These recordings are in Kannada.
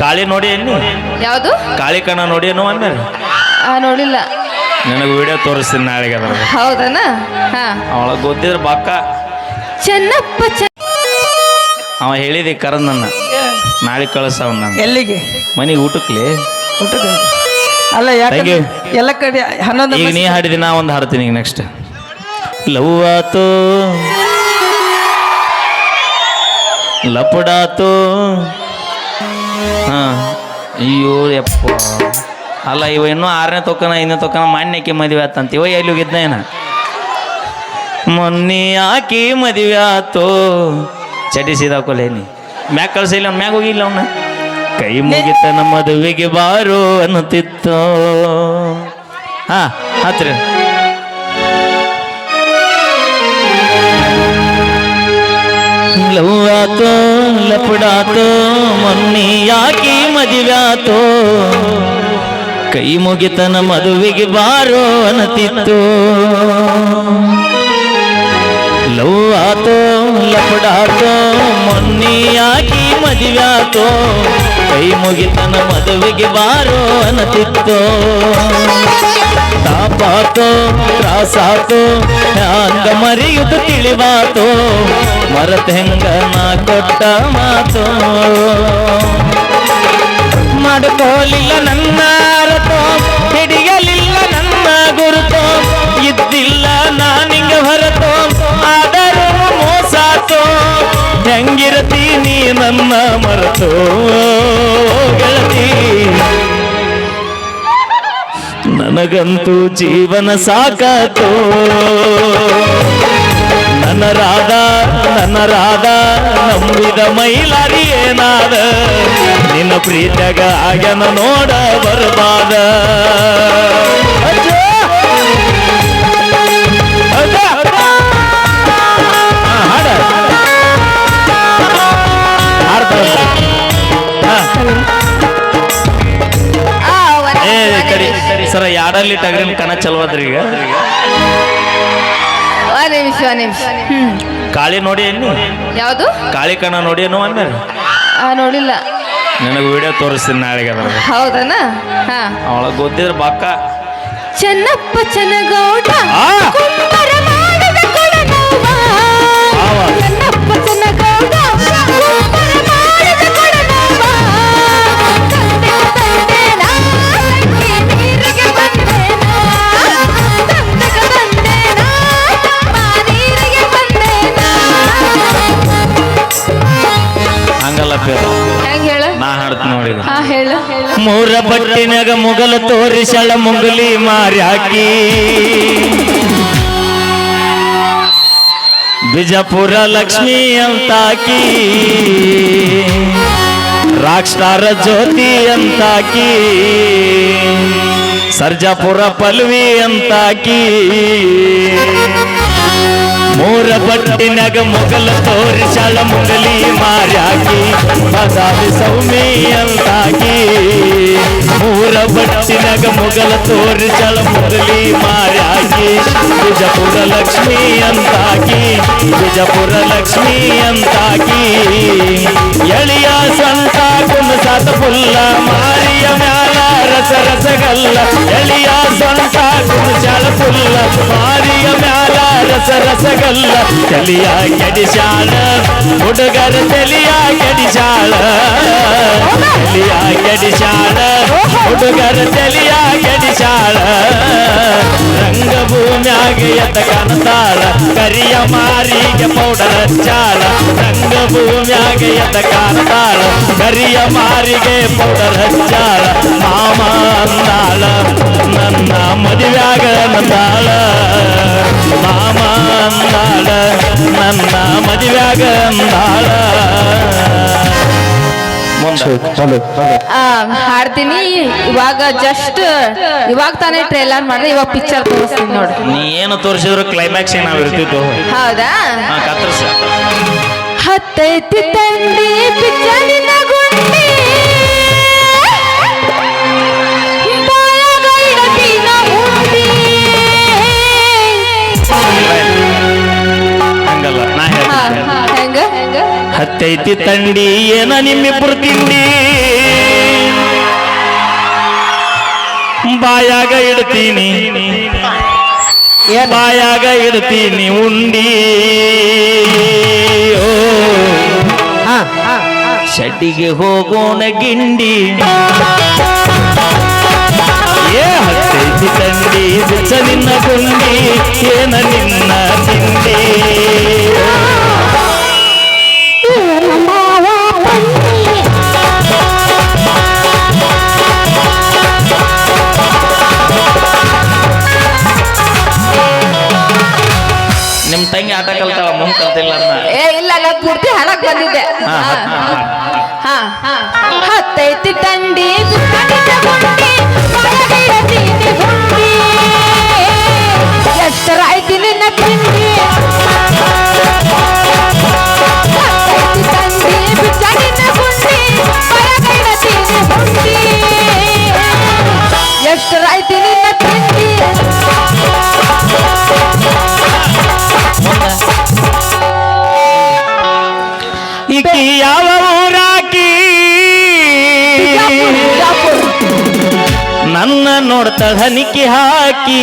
ಕಾಳಿ ನೋಡಿ ಏನು ಯಾವುದು? ಕಾಳಿ ಕಣ ನೋಡಿ ಏನು ಅಂದ್ರೆ ಆ, ನೋಡಿಲ್ಲ. ನನಗೆ ವಿಡಿಯೋ ತೋರಿಸ್ತೀನಿ ನಾಳೆಗೆ ಅದ್ರ ಹೌದನ? ಹಾ. ಅವಳ ಗೊತ್ತಿದ್ರೆ ಬಕ್ಕ. ಚೆನ್ನಪ್ಪ ಚೆನ್ನ ಅವ ಹೇಳಿದಿ ಕರೆದ್ ನನ್ನ ನಾಳೆ ಕಳಿಸ ನಾನು ಎಲ್ಲಿಗೆ? ಮನೆಗೆ ಊಟಕ್ಲಿ ಊಟಕ್ಕೆ ಅಲ್ಲ ಯಾಕೆ ಎಲ್ಲ ಕಡೆ ಹನ್ನೊಂದು ಈಗ ನೀ ಹಾಡಿದಿ ನಾ ಒಂದು ಹಾಡ್ತೀನಿ ಈಗ ನೆಕ್ಸ್ಟ್ ಲವ್ ಆತು. ಲಪಡಾತು. ಅಯ್ಯೋ, ಯಪ್ಪ. ಅಲ್ಲ, ಇವ ಇನ್ನೂ ಆರನೇ ತೊಕ್ಕನ, ಐದನೇ ತೊಕ್ಕನ ಮಾನ್ಯಕ್ಕೆ ಮದುವೆ ಆತಂತ. ಇವ ಎಲ್ಲಿ ಹೋಗಿದ್ನೇನ ಮೊನ್ನೆ ಆಕಿ ಮದುವೆ ಆತು. ಚಟಿ ಸೀದಾಕೊಲೇನಿ ಮ್ಯಾಗ ಕಳ್ಸಿಲ್ಲ ಅವ್ನ ಮ್ಯಾಗ ಹೋಗಿಲ್ಲ ಅವನ? ಕೈ ಮುಗಿತನ ಮದುವೆಗೆ ಬಾರು ಅನ್ನತಿತ್ತು ಹಾ ಹತ್ರ ಲವ್ ಆತೋ. ಲಪಡಾತೋ ಮೊನ್ನೆ ಯಾಕೆ ಮದುವ್ಯಾತೋ. ಕೈ ಮುಗಿತನ ಮದುವೆಗೆ ಬಾರೋ ಅನತಿತ್ತು ಲವ್ ಆತೋ ಲಪಡಾತೋ ಮೊನ್ನೆ ಯಾಕೆ ಮದುವ್ಯಾತೋ. ಕೈ ಮುಗಿತನ ಮದುವೆಗೆ ಬಾರೋ ಅನ್ನತಿತ್ತು. ತಾಪಾತೋ ತ್ರಾಸಾತೋ ಹ್ಯಾಂಗ ಮರೆಯುದು ತಿಳಿವಾತೋ, ಮರತ ಹೆಂಗ ನಾ ಕೊಟ್ಟ ಮಾತೋ. ಮಾಡಿಕೊಳ್ಳಿಲ್ಲ ನನ್ನ ಅರತೋ ಹಿಡಿಯಲಿಲ್ಲ ನನ್ನ ಗುರುತೋ, ಇದ್ದಿಲ್ಲ ನಾನಿಂಗ ಹೊರತೋ, ಆದರೂ ಮೋಸಾತೋ. ಹೆಂಗಿರತಿ ನೀ ನನ್ನ ಮರ್ತೋ, ಗೆಳತಿ? ನನಗಂತೂ ಜೀವನ ಸಾಕಾತು ನನ್ನ ರಾಧ ನನ್ನ ರಾಧ ನಂಬಿದ ಮೈಲಾರಿ ಏನಾದ? ನಿನ್ನ ಪ್ರೀತಿಯಾಗ ಆಗ್ಯನ ನೋಡ ಬರ್ಬಾದ. ಸರ ಯಾಡಲ್ಲಿ ಟಗರಿನ ಕಣ ಚಲವಾದ್ರಿ ಈಗ? ಒಂದ್ ನಿಮಿಷ ಒಂದ್ ನಿಮಿಷ. ಹ್ಮ್. ಕಾಳಿ ನೋಡಿ ಏನು ಯಾವುದು? ಕಾಳಿ ಕಣ ನೋಡಿ ಏನು ಅಂದ್ರೆ ಆ, ನೋಡಿಲ್ಲ. ನನಗೆ ವಿಡಿಯೋ ತೋರಿಸ್ತೀನಿ ನಾಳೆಗೆ ಅದ್ರ ಹೌದನ? ಹಾ. ಅವಳ ಗೊತ್ತಿದ್ರೆ ಬಕ್ಕ. ಚೆನ್ನಪ್ಪ ಚೆನ್ನಗೌಡ. ಆ! ಮುಗಲು ತೋರಿಸಳ ಮುಂಗಲಿ ಮಾರ್ಯಾಕಿ ಬಿಜಾಪುರ ಲಕ್ಷ್ಮಿ ಅಂತಾಕಿ ರಾಕ್ ಸ್ಟಾರ್ ಜ್ಯೋತಿ ಅಂತಾಕಿ ಸರ್ಜಾಪುರ ಪಲ್ವಿ ಅಂತಾಕಿ ಮೂರ ಬಟ್ಟಿನಾಗ ಮೊಗಲ ತೋರಿಸಳ ಮುಂಗಲಿ ಮಾರ್ಯಾಕಿ ಬದಾಮಿ ಸೌಮಿ ಅಂತಾಕಿ ಮೂರ ಬಟ್ಟಿನಾಗ ಮೊಗಲ ತೋರಿಸಳ ಮುರಳಿ ಮಾರಾಗಿ ಬಿಜಪುರ ಲಕ್ಷ್ಮಿ ಅಂತಾಕಿ, ಬಿಜಪುರ ಲಕ್ಷ್ಮಿ ಅಂತಾಕಿ. ಎಳಿಯ ಸಂತ ಕುಮಸಾತ ಪುಲ್ಲ, ಮಾರಿಯ ಮ್ಯಾಲ ರಸ ರಸಗಲ್ಲ. ಎಳಿಯ ಸಂತ ಕುಣಸಾಳ ಪುಲ್ಲ, ಮಾರಿಯ ಮ್ಯಾಲ ರಸ ರಸಗಲ್ಲ. ತಲಿಯ ಕೆಡಿಸಾಳ ಹುಡುಗರ ತಲಿಯ ಕೆಡಿಸಾಳ ತಲಿಯ ಕೆಡಿಸಾಳ ಹುಡುಗರ ತಲಿಯ ಕೆಡಿಸಾಳ. ರಂಗಭೂಮ್ಯಾಗ ಎತ್ತ ಕಾಣತಾಳ ಕರಿಯ ಮಾರಿಗೆ ಪೌಡರ್ ಹಚ್ಚಾಳ ರಂಗಭೂಮ್ಯಾಗ ಎತ್ತ ಕಾಣತಾಳ ಕರಿಯ ಮಾರಿಗೆ ಪೌಡರ್ ಹಚ್ಚಾಳ ಮಾಮ ಅಂದಾಳ, ನನ್ನ ಮದುವ್ಯಾಗ ನಂದಾಳ ಮಾಮ ಅಂದಾಳ, ನನ್ನ ಮದುವ್ಯಾಗ ಅಂದಾಳ ಹಾಡ್ತೀನಿ. ಇವಾಗ ಜಸ್ಟ್ ಇವಾಗ ತಾನೇ ಟ್ರೈಲರ್ ಮಾಡಿದ್ರೆ ಇವಾಗ ಪಿಕ್ಚರ್ ತೋರಿಸ್ತೀನಿ ನೋಡಿ. ನೀ ಏನು ತೋರಿಸಿದ್ರು ಕ್ಲೈಮ್ಯಾಕ್ಸ್ ನಾವು ಇರ್ತಿತ್ತು ಹೌದಾ? ಕತ್ತರ್ಸ. ಹತ್ತೈತಿ ತಂಡಿ ಪಿಚ್ಚರಿನ ಗುಂಡಿ. ಹಂಗಲ್ಲ ನಾ ಹೇಳ್ತೀನಿ. ಹತ್ತೈತಿ ತಂಡಿ ಏನ ನಿಮ್ಮಿಬ್ರು ತಿಂಡಿ? ಬಾಯಾಗ ಇಡ್ತೀನಿ. ಬಾಯಾಗ ಇಡ್ತೀನಿ ಉಂಡಿ. ಓ. ಶಡ್ಡಿಗೆ ಹೋಗೋಣ ಗಿಂಡಿ. ಹನಿಕೆ ಹಾಕಿ.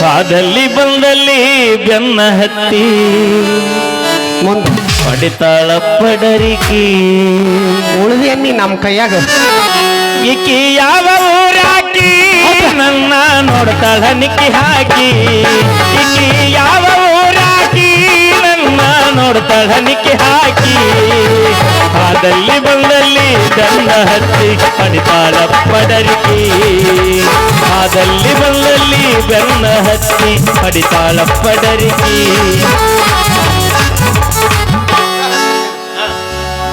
ಕಾದಲ್ಲಿ ಬಂದಲ್ಲಿ ಬೆನ್ನ ಹತ್ತಿ. ಮುಂದೆ. ಪಡಿತಾಳ ಪಡರಿಕಿ. ಉಳಿದೇನಿ ನಮ್ಮ ಕೈಯಾಗ. ಈಕಿ ಯಾವ ಊರಾಕಿ? ನನ್ನ ನೋಡ್ತಾಳ ನಿಕ್ಕಿ ಹಾಕಿ. ಈಕಿ ಯಾವ ನೋಡ್ತಾಳ ಹನಿಕೆ ಹಾಕಿ. ಆದಲ್ಲಿ ಬಂದಲ್ಲಿ ಬೆನ್ನ ಹತ್ತಿ ಹೊಡಿತಾಳ ಪಡರಿಕಿ ಕಾದಲ್ಲಿ ಬಂದಲ್ಲಿ ಬೆನ್ನ ಹತ್ತಿ ಹೊಡಿತಾಳ ಪಡರಿಕಿ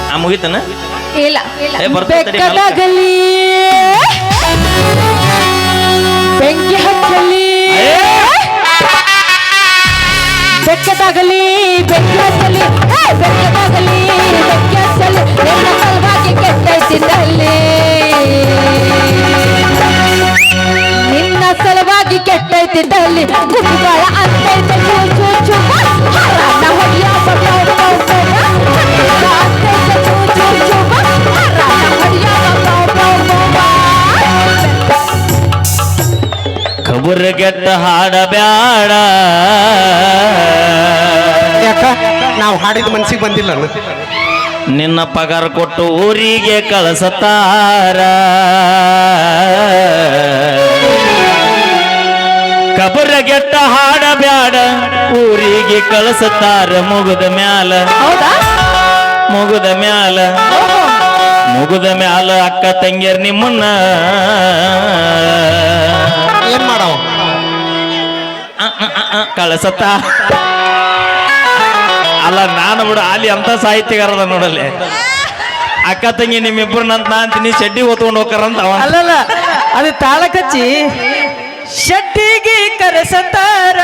ಆ ಮುಗಿತನ? ಇಲ್ಲ. ಬೆಂಕಿ ಹಚ್ಚಲಿ. ಬೆಕ್ಕದಾಗಲಿ ಬೆಂಕಿ ಹಚ್ಚಲಿ ಏ, ಬೆಕ್ಕದಾಗಲಿ ಬೆಂಕಿ ನನ್ನ ಸಲುವಾಗಿ ಕೆಟ್ಟೈತಿದ್ದಲ್ಲಿ ನಿನ್ನ ಸಲುವಾಗಿ ಕೆಟ್ಟೈತಿದ್ದಲ್ಲಿ ಗುಬ್ಬುಗಳ ಅಂತೈತೆ ಚೂ ಬಬ್ಬ ಬಬ್ಬ ಹಾಡಿದ ಮನ್ಸಿಗೆ ಬಂದಿಲ್ಲ. ನಿನ್ನ ಪಗಾರ ಕೊಟ್ಟು ಊರಿಗೆ ಕಳಿಸತಾರ. ಹಾಡ ಬ್ಯಾಡ ಊರಿಗೆ ಕಳಸತಾರ ಮುಗುದ ಮ್ಯಾಲ. ಹೌದಾ? ಮುಗುದ ಮ್ಯಾಲ. ಮುಗುದ ಮ್ಯಾಲ ಅಕ್ಕ ತಂಗಿಯರ್ ನಿಮ್ಮನ್ನ. ಏನ್ ಮಾಡವ? ಕಳಸತಾ. ಅಲ್ಲ ನಾನು ಬಿಡು ಅಲ್ಲಿ ಅಂತ ಸಾಹಿತ್ಯಗಾರದ ನೋಡಲ್ಲಿ. ಅಕ್ಕ ತಂಗಿ ನಿಮ್ಮಿಬ್ಬರನ್ನಂತ ನಾ ಅಂತೀನಿ ಚಡ್ಡಿ ಹೊತ್ಕೊಂಡು ಹೋಗ್ತಾರಂತ ಅವ. ಅಲ್ಲಲ್ಲ ಅದು ತಾಳ ಕಚ್ಚಿ ಶೆಟ್ಟಿಗೆ ಕರೆಸತಾರ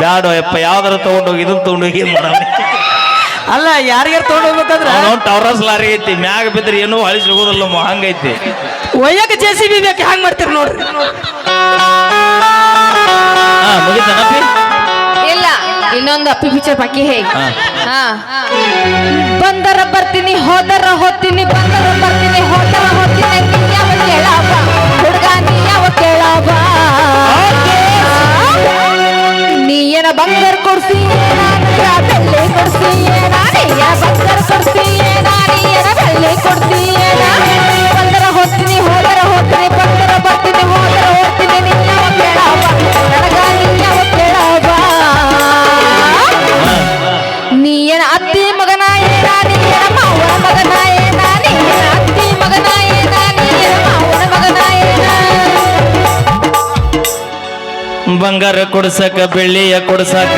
ಬ್ಯಾಡೋ ಯಪ್ಪ ಯಾವ್ದಾರ ತಗೊಂಡೋಗಿ ಇದನ್ನ ತಗೊಂಡೋಗಿ ಅಲ್ಲ ಯಾರಿಗಾರ ತೊಗೊಂಡ್ ಹೋಗ್ಬೇಕಂದ್ರ ಅವನು ಟವರಸ್ ಲಾರಿ ಐತಿ ಮ್ಯಾಗ ಬಿದ್ರೆ ಏನೂ ಹಳಿ ಸಿಗೋದಿಲ್ಲ ಹಂಗೈತಿ. ಒಯ್ಯಕ್ಕೆ ಜೆ ಸಿ ಬಿ ಬೇಕು ಹ್ಯಾಂಗ್ ಮಾಡ್ತೀರಿ ನೋಡ್ರಿ? ಹಾ ಮುಗಿತನಪ್ಪಿ? ಇನ್ನೊಂದು ಅಪ್ಪಿ ಪಿಕ್ಚರ್ ಬಾಕಿ ಹೇಗೆ? ಹಾ. ಹಾ. ಬಂದರ ಬರ್ತೀನಿ ಹೋದರ ಹೋಗ್ತೀನಿ ಬಂದರ ಬರ್ತೀನಿ ಹೋದರ ಹೋಗ್ತೀನಿ ಯಾವ ಕೇಳವ? ಹುಡುಗ ನೀ ಯಾವ ಕೇಳವ? ನೀ ಏನ ಬಂಗಾರ ಕೊಡ್ಸಿ ಬೆಳ್ಳಿ ಕೊಡ್ಸಿ ಏನ ನೀ ಏನ ಬಂಗಾರ ಕೊಡ್ಸಿ ಏನ ನೀ ಏನ ಬೆಳ್ಳಿ ಕೊಡ್ಸಿ ಬಂದರ ಹೋಗ್ತೀನಿ ಹೋದರ ಹೋಗ್ತೀನಿ ಬಂದರ ಬರ್ತೀನಿ ಹೋದರ ಬಂಗಾರ ಕೊಡ್ಸಕ ಬೆಳ್ಳಿಯ ಕೊಡ್ಸಕ.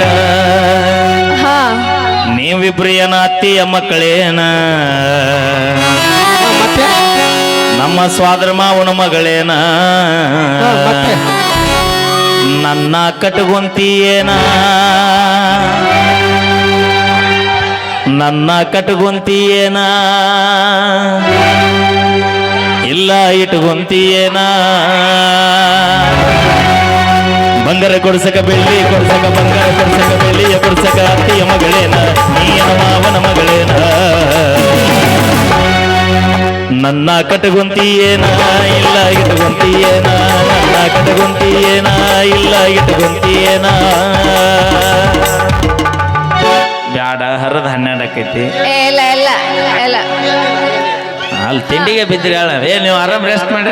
ನೀವಿಬ್ರು ಏನ ಅತ್ತಿಯ ಮಕ್ಕಳೇನ? ನಮ್ಮ ಸ್ವಾದ್ರ ಮಾವನ ಮಗಳೇನ? ನನ್ನ ಕಟುಗೊಂತಿಯೇನ? ನನ್ನ ಕಟುಗೊಂತಿಯೇನ? ಇಲ್ಲ ಇಟ್ಕೊಂತಿಯೇನ ಬಂಗಾರ ಕೊಡ್ಸಕ ಬೆಳ್ಳಿ, ಕೊಡ್ಸಕ ಬಂಗಾರ, ಕೊಡ್ಸಕ ಬೆಳ್ಳಿಯ ಕೊಡ್ಸಕ ಅತ್ತಿಯ ಮಗಳೇನ? ನೀನ ಮಾವನ ಮಗಳೇನ? ನನ್ನ ಕಟಗೊಂತಿಯೇನ? ಇಲ್ಲ ಇಟ್ಕೊಂತಿಯೇನ ನನ್ನ ಕಟಗೊಂತಿಯೇನ? ಇಲ್ಲ ಇಟ್ಕೊಂತಿಯೇನ ಬ್ಯಾಡ ಹರದ ಹನ್ನೆರಡು ಆಕೈತಿ. ಏ, ಇಲ್ಲ ಇಲ್ಲ ಇಲ್ಲ. ಅಲ್ಲಿ ತಿಂಡಿಗೆ ಬಿದ್ದಿರಿ ಹೇಳ ಏ ನೀವು ಆರಾಮ್ ರೆಸ್ಟ್ ಮಾಡಿ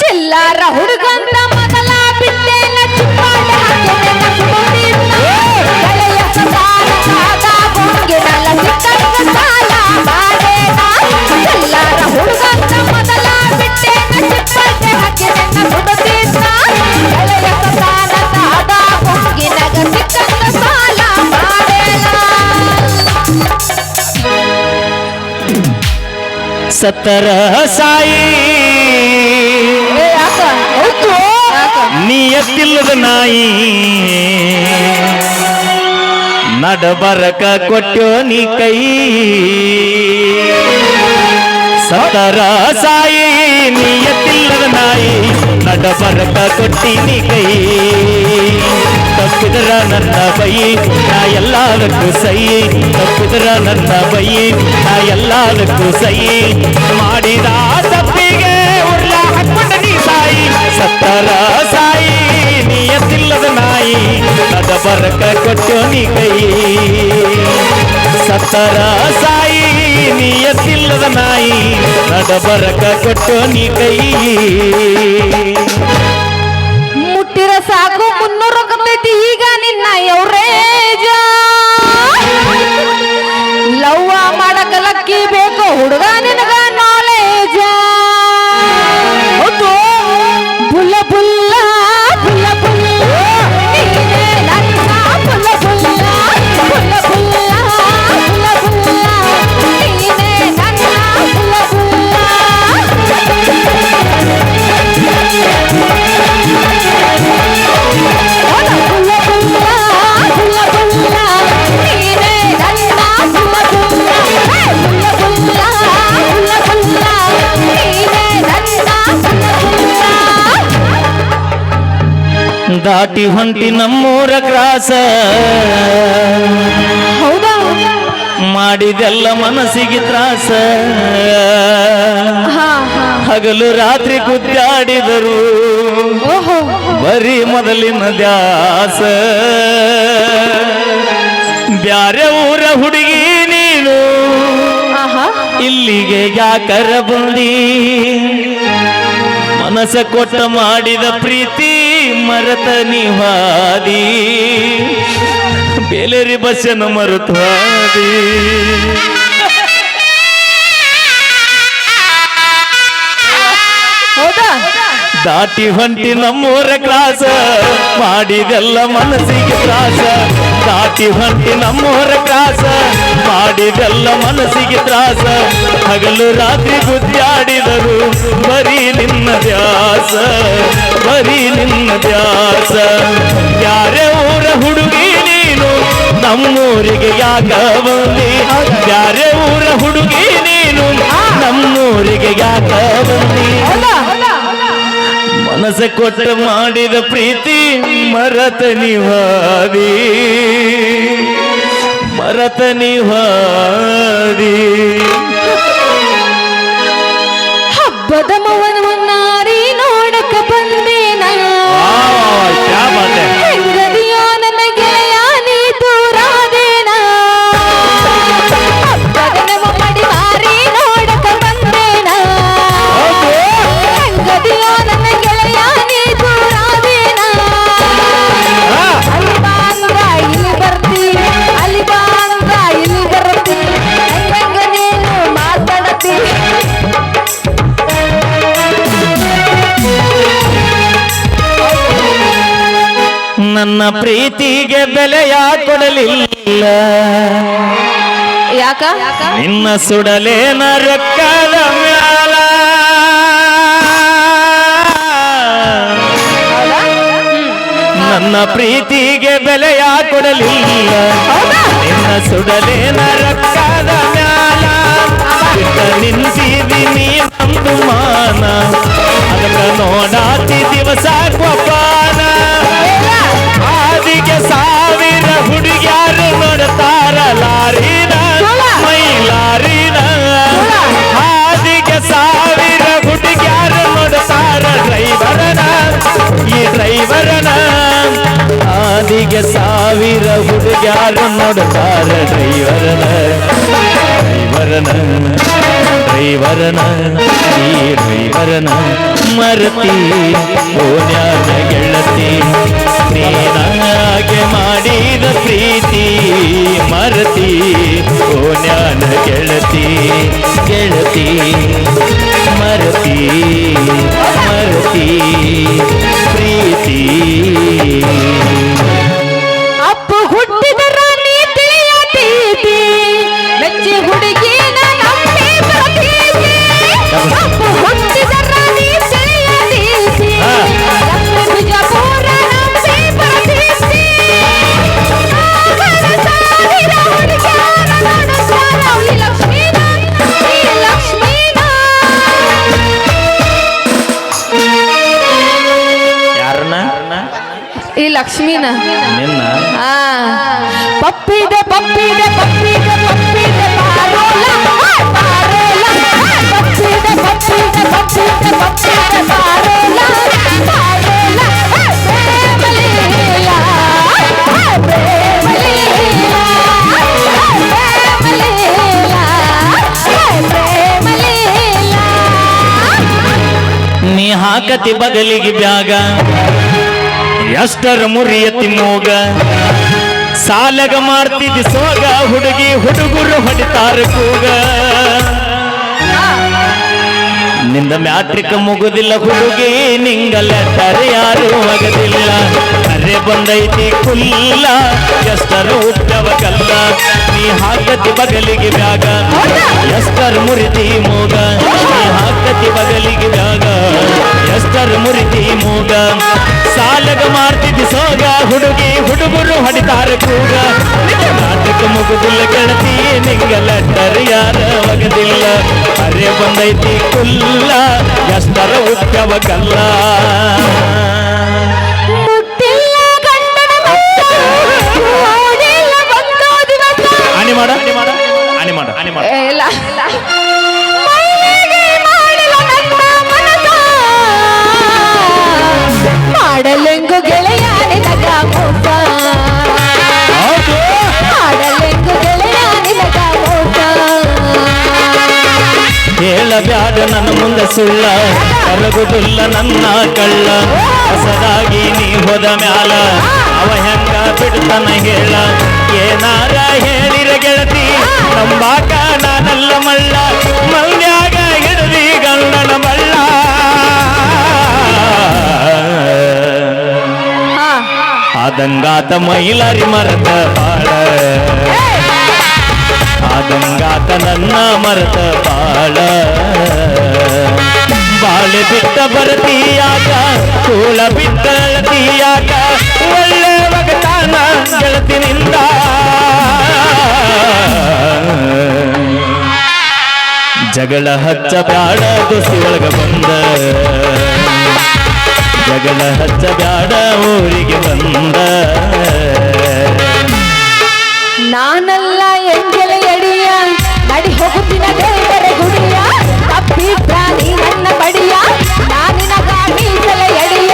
ಚಿಲ್ಲಾರ ಸತ್ತರ ಸಾಯಿ ಏ, ಯಾಕ? ಯಾಕ? ನೀ ಎತ್ತಿಲ್ಲದ ನಾಯಿ ನಡಬರಕ ಕೊಟ್ಟೋ ನೀ ಕೈ ಸತ್ತರ ಸಾಯಿ ನೀ ಎತ್ತಿಲ್ಲದ ನಾಯಿ ನಡಬರಕ ಕೊಟ್ಟಿ ನೀ ಕೈ ತಪ್ಪಿದ್ರ ನನ್ನ ಬೈ ನಾ ಎಲ್ಲದಕ್ಕೂ ಸೈ ತಪ್ಪಿದ್ರ ನನ್ನ ಬೈ ನಾ ಎಲ್ಲದಕ್ಕೂ ಸೈ ಮಾಡಿದ ತಪ್ಪಿಗೆ ಉರ್ಲ ಹಾಕೊಂಡ ನೀ ಸಾಯಿ ಸತ್ತರ ಸಾಯಿ ನೀ ಎತ್ತಿಲ್ಲದ ನಾಯಿ ನದ ಬರಕ ಕೊಟ್ಟು ನೀ ಕೈ ಸತ್ತರ ಸಾಯಿ ನೀ ಎತ್ತಿಲ್ಲದ ನಾಯಿ ನದ ಬರಕ ಕೊಟ್ಟು ನೀ ಕೈ ಈಗ ನಿನ್ನ ದಾಟಿ ಹೊಂಟಿ ನಮ್ಮೂರ ಕ್ರಾಸ. ಹೌದಾ? ಮಾಡಿದೆಲ್ಲ ಮನಸ್ಸಿಗೆ ತ್ರಾಸ. ಹಗಲು ರಾತ್ರಿ ಕುದ್ದಾಡಿದರು. ಬರೀ ಮೊದಲಿನ ದ್ಯಾಸ ಬ್ಯಾರೆ ಊರ ಹುಡುಗಿ ನೀನು. ಇಲ್ಲಿಗೆ ಯಾಕರ ಬಂದಿ? ಮನಸ್ಸ ಕೊಟ್ಟ ಮಾಡಿದ ಪ್ರೀತಿ ಮರತ ನಿವಾದಿ ಬೇಲೆರಿ ಬಸ್ಸನ್ನು ಮರುತ್ವಾದಿ. ದಾಟಿ ಹೊಂಟಿ ನಮ್ಮೂರ ಕ್ಲಾಸ ಮಾಡಿದೆಲ್ಲ ಮನಸ್ಸಿಗೆ ತ್ರಾಸ. ದಾಟಿ ಹೊಂಟಿ ನಮ್ಮೂರ ಕ್ರಾಸ. ಮಾಡಿದೆಲ್ಲ ಮನಸ್ಸಿಗೆ ತ್ರಾಸ. ಹಗಲು ರಾತ್ರಿ ಗುದ್ದಾಡಿದರು. ಬರೀ ನಿನ್ನ ದ್ಯಾಸ. ಬರೀ ನಿನ್ನ ದ್ಯಾಸ. ಯಾರೇ ಊರ ಹುಡುಗಿ ನೀನು, ನಮ್ಮೂರಿಗೆ ಯಾಕ ಬಂದಿ? ಯಾರೇ ಊರ ಹುಡುಗಿ ನೀನು, ನಮ್ಮೂರಿಗೆ ಯಾಕ ಬಂದಿ? ಮನಸ್ಸ ಕೊಟ್ಟು ಮಾಡಿದ ಪ್ರೀತಿ ಮರತ ನಿವಾದಿ. ಮರತ ನಿವಾದಿ. ಹಬ್ಬದ ಮವನ ನನ್ನ ಪ್ರೀತಿಗೆ ಬೆಲೆಯ ಕೊಡಲಿಲ್ಲ. ಯಾಕ? ನಿನ್ನ ಸುಡಲೇ ರೊಕ್ಕದ ಮ್ಯಾಲ. ನನ್ನ ಪ್ರೀತಿಗೆ ಬೆಲೆಯ ಕೊಡಲಿಲ್ಲ. ನಿನ್ನ ಸುಡಲೇನ ರೊಕ್ಕದ ಮ್ಯಾಲ. ನಿನ್ಸಿದೀನಿ ಒಂದು ಮಾನ. ಅದಕ್ಕ ನೋಡಾತಿ ದಿವಸ ಗೊಬ್ಬಾನ ಹುಡುಗ ಸಾವಿರ ಹುಡುಗಿಯಾರು ನೋಡ್ತಾರ ಲಾರಿನ ಮೈ ಲಾರಿನ ಹಾದಿಗೆ ಸಾವಿರ ಹುಡುಗಿಯಾರು ನೋಡ್ತಾರ ಡ್ರೈವರನ ಈ ಡ್ರೈವರನ ಹಾದಿಗೆ ಸಾವಿರ ಹುಡುಗಿಯಾರು ನೋಡ್ತಾರ ಡ್ರೈವರನ ಡ್ರೈವರನ ಡ್ರೈವರನ ಈ ಡ್ರೈವರನ ಮರತಿ ಓನ್ಯಾನ ಗೆಳತಿ ನೀನಾಗೆ ಮಾಡಿದ ಪ್ರೀತಿ ಮರತಿ ಓನ್ಯಾನ ಗೆಳತಿ ಗೆಳತಿ ಮರತಿ ಮರತಿ ಪ್ರೀತಿ. ಈ ಲಕ್ಷ್ಮೀನ ನಿನ್ನ ಆ, ಪಪ್ಪಿದೆ ಪಪ್ಪಿದೆ ಪಪ್ಪಿದೆ ಪಪ್ಪಿದೆ ಪಾರೋಲ ಆ, ಪಾರೋಲ ಆ, ಪಪ್ಪಿದೆ ಪಪ್ಪಿದೆ ಪಪ್ಪಿದೆ ಪಪ್ಪಿದೆ ಪಾರೋಲ ಪಾರೋಲ ಆ, ಪ್ರೇಮಲೀಲ ಆ, ಪ್ರೇಮಲೀಲ ಆ, ಪ್ರೇಮಲೀಲ ಆ, ಪ್ರೇಮಲೀಲ ನೀ ಹಾಕತಿ ಬಗಲಿಗೆ ಬ್ಯಾಗ. ಎಷ್ಟರ ಮುರಿಯತಿ ಮೋಗ ಸಾಲಗ ಮಾಡ್ತಿದ್ದಿ ಸೋಗ, ಹುಡುಗಿ ಹುಡುಗರು ಹೊಡಿತಾರ ಕೂಗ. ನಿಂದ ಮ್ಯಾಟ್ರಿಕ್ ಮುಗುದಿಲ್ಲ ಹುಡುಗಿ ನಿಂಗಲ್ಲ ತರೆ ಯಾರು ಮಗದಿಲ್ಲ ಅರೆ ಬಂದೈತಿ ಕುಲ್ಲ, ಎಷ್ಟರ ಉತ್ತವ ಕಲ್ಲ. ನೀ ಹಾಕತಿ ಬಗಲಿಗೆ ಬ್ಯಾಗ. ಎಸ್ಟರ್ ಮುರಿತಿ ಮೂಗ. ನೀ ಹಾಕತಿ ಬಗಲಿಗೆ ಬ್ಯಾಗ. ಎಸ್ಟರ್ ಮುರಿತಿ ಮೂಗ. ಸಾಲಗ ಮಾಡ್ತಿದ್ದಿ ಸೋಗ. ಹುಡುಗಿ ಹುಡುಗರು ಹೊಡಿತಾರೆ ಕೂಗ. ನಾಟಕ ಮುಗುದಿಲ್ಲ ಗೆಳತಿ ನಿಂಗ ಲೆಟರ್ ಯಾರ ಒಗದಿಲ್ಲ. ಅರೆ ಬಂದೈತಿ ಕುಲ್ಲ ಎಷ್ಟರ ಉತ್ತವ ಕಲ್ಲ. ಮಾಡಲೆಂಗು ಗೆಳೆಯ ನಿನಗ ಮೋಸ ಆಡಲೆಂಗು ಮಾಡಲೆಂಗು ಗೆಳೆಯ ನಿನಗ ಮೋಸ ಹೇಳಬ್ಯಾಡ ನನ್ನ ಮುಂದೆ ಸುಳ್ಳ. ಕರಗುದಿಲ್ಲ ನನ್ನ ಕಳ್ಳ. ಹೊಸದಾಗಿ ನೀ ಹೋದ ಮ್ಯಾಲ. ಅವ ಹೆಂಗ ಬಿಡ್ತಾನ ಹೇಳ. ಏನಾರ ಹೇಳಿರ ಗೆಳತಿ. ನಂಬಾಕ ಆದಂಗಾತ ಮೈಲಾರಿ ಮರದ ಬಾಳ ಆದಂಗಾತ ನನ್ನ ಮರದ ಬಾಳ ಬಾಳೆ ಬಿಟ್ಟ ಬರತೀಯಾಕ ಕೂಳ ಬಿಟ್ಟ ಅಳತೀಯಾಕ ಒಳ್ಳೆ ಒಗತಾನ ಗೆಳತಿನಿಂದ ಜಗಳ ಹಚ್ಚ ಬ್ಯಾಡ ದೋಸ್ತಿ ಒಳಗ ಬಂದ ಜಗಳ ಹಚ್ಚ ಬ್ಯಾಡ ಊರಿಗೆ ಬಂದ ನಾನಲ್ಲ ಎಂಜಲ ಎಡಿಯ ನಡಿ ಹೋಗುತ್ತಿನ ದೇವರ ಗುಡಿಯ ತಪ್ಪಿದ್ರ ನೀ ನನ್ನ ಬಡಿಯ ನಾನಿನ ಮೀಸಲ ಎಡಿಯ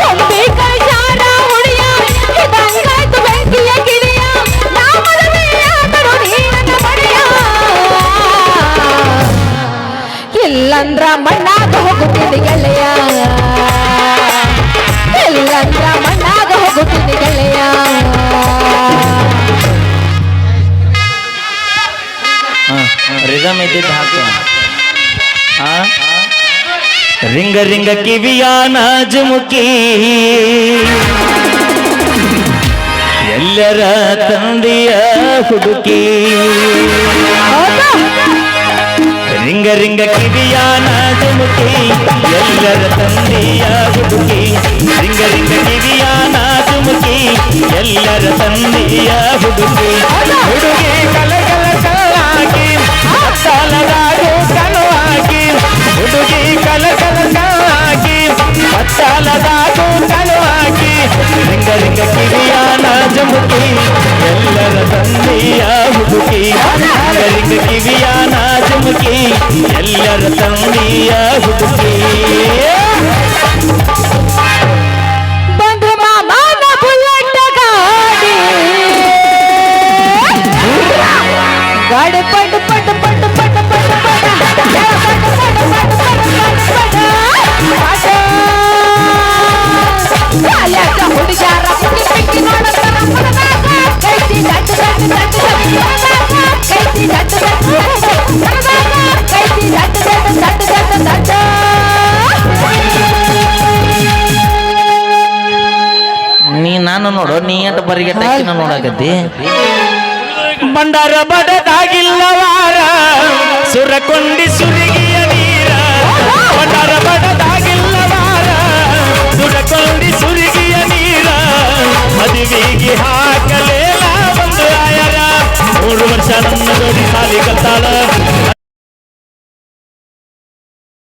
ಕೊಂಬಿ ಕೈಸಾರ ಹುಡಿಯ ಇದಂಗಾಯ್ತು ಬೆಂಕಿಯ ಗಿಳಿಯ ನಾ ಮದುವೆಯಾದರು ನೀ ನನ್ನ ಬಡಿಯ ಇಲ್ಲಂದ್ರ ಮಣ್ಣಾಗ ಹೋಗುತ್ತೀನಿ ಗೆಳೆಯ ರಿದಮ್ ಇದ್ದಿದ್ದು ಹಾಕು ಆ? ರಿಂಗ ರಿಂಗ ಕಿವಿಯ ನಾಜುಮುಖಿ ಎಲ್ಲರ ತಂದೆಯ ಹುಡುಕಿ ರಿಂಗ ರಿಂಗ ಕಿವಿಯ ನಾಜುಮುಖಿ ಎಲ್ಲರ ತಂದೆಯ ಹುಡುಕಿ ರಿಂಗ ರಿಂಗ ಕಿವಿಯ ನಾಜುಮುಖಿ ಎಲ್ಲರ ತಂದೆಯ ಹುಡುಗಿ ಹುಡುಗಿ ಕಲಗಲ ತಂದೆಯ ಹುಡುಗಿ ರಿಂಗ ರಿಂಗ ಕಿವಿಯ ನಾಜುಮುಖಿ ಎಲ್ಲರ ತಂದೆಯ ಹುಡುಗಿ ನೀ ಅಂತ ಬರಿಗೆ ಟಕ್ಕಿನ ನೋಡಕತ್ತಿ. ಬಂಡಾರ ಬಡದಾಗಿಲ್ಲವಾರ ಸುರಕೊಂಡಿ ಸುರಿಗಿಯ ನೀರ. ಬಂಡಾರ ಬಡದಾಗಿಲ್ಲವಾರ ಸುರಕೊಂಡಿ ಸುರಿಗಿಯ ನೀರ. ಮದುವೆಗೆ ಹಾಕಲೇಲ ಒಂದು ಆಯರ ಮೂರು ವರ್ಷ ನನ್ನ ಜೋಡಿ ಸಾಲಿ